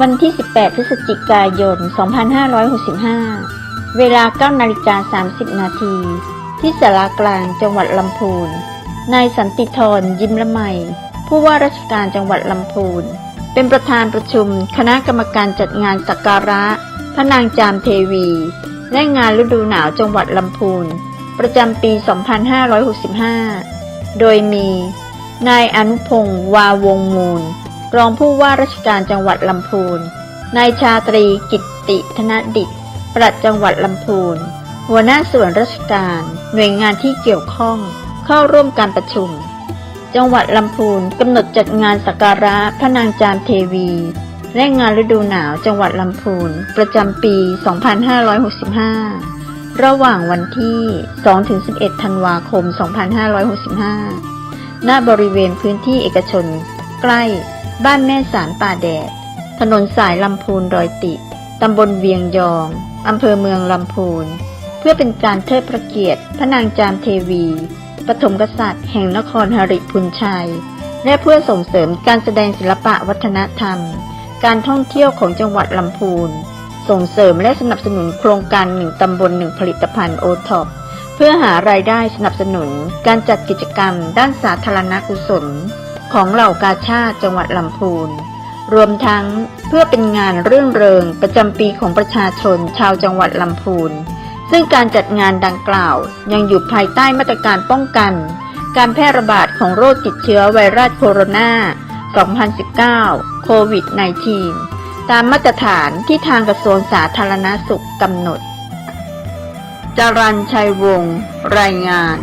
วันที่ 18 พฤศจิกายน 2565 เวลา 9 นาฬิกา 30 นาที ที่สารากลางจังหวัดลำพูน นายสันติธรยิ้มละไม ผู้ว่าราชการจังหวัดลำพูน เป็นประธานประชุมคณะกรรมการจัดงานสักการะ พระนางจามเทวี และงานฤดูหนาวจังหวัดลำพูน ประจำปี 2565 โดยมี นายอนุพงศ์วาวงมูล รองผู้ว่าราชการจังหวัดลำพูน นายชาตรีกิตติธนดิตปลัดจังหวัดลำพูน หัวหน้าส่วนราชการ หน่วยงานที่เกี่ยวข้อง เข้าร่วมการประชุม จังหวัดลำพูนกำหนดจัดงานสักการะพระนางจามเทวี และงานฤดูหนาวจังหวัดลำพูน ประจำปี 2565 ระหว่างวันที่ 2-11 ธันวาคม 2565 ณ บริเวณพื้นที่เอกชนใกล้ บ้านแม่สารป่าแดด ถนนสายลำพูนดอยติ ตำบลเวียงยอง อำเภอเมืองลำพูน เพื่อเป็นการเทิดพระเกียรติ พระนางจามเทวี ปฐมกษัตริย์ แห่งนครหริพุนชัย และเพื่อส่งเสริมการแสดงศิลปะวัฒนธรรม การท่องเที่ยวของจังหวัดลำพูน ส่งเสริมและสนับสนุนโครงการหนึ่งตำบลหนึ่งผลิตภัณฑ์โอท็อปเพื่อหารายได้สนับสนุนการจัดกิจกรรมด้านสาธารณกุศล ของเหล่ากาชาติจังหวัดลำพูน รวมทั้งเพื่อเป็นงานเรื่องเริงประจำปีของประชาชนชาวจังหวัดลำพูน ซึ่งการจัดงานดังกล่าวยังอยู่ภายใต้มาตรการป้องกัน การแพร่ระบาดของโรคติดเชื้อไวรัสโคโรนา 2019 โควิด -19 ตามมาตรฐานที่ทางกระทรวงสาธารณสุขกำหนดจรัญชัยวงศ์รายงาน